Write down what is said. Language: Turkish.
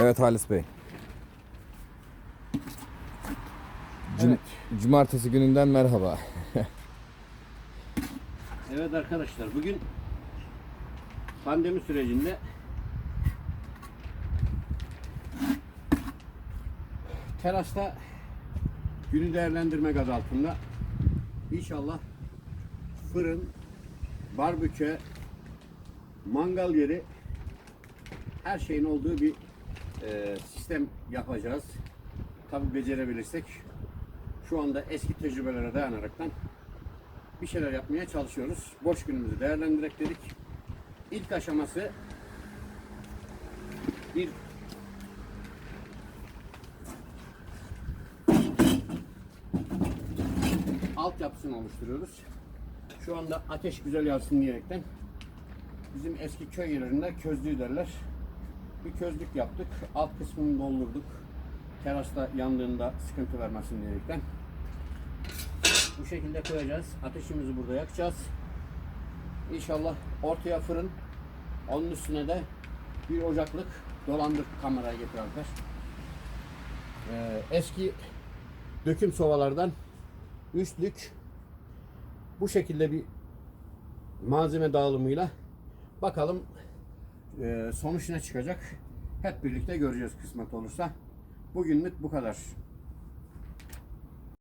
Evet Halis Bey. Cum- Evet. Cumartesi gününden merhaba. Evet arkadaşlar bugün pandemi sürecinde terasta günü değerlendirmek adı altında inşallah fırın, barbekü, mangal yeri her şeyin olduğu bir e, sistem yapacağız. Tabi becerebilirsek şu anda eski tecrübelere dayanaraktan bir şeyler yapmaya çalışıyoruz. Boş günümüzü değerlendirerek dedik. İlk aşaması bir altyapısını oluşturuyoruz. Şu anda ateş güzel yansın diyerekten bizim eski köy yerlerinde közlüğü derler. Bir közlük yaptık. Alt kısmını doldurduk. Terasta yandığında sıkıntı vermesin diyerekten. Bu şekilde koyacağız. Ateşimizi burada yakacağız. İnşallah ortaya fırın. Onun üstüne de bir ocaklık dolandır kameraya getir arkadaş. Ee, eski döküm sovalardan üstlük bu şekilde bir malzeme dağılımıyla bakalım sonuç ne çıkacak. Hep birlikte göreceğiz kısmet olursa. Bugünlük bu kadar.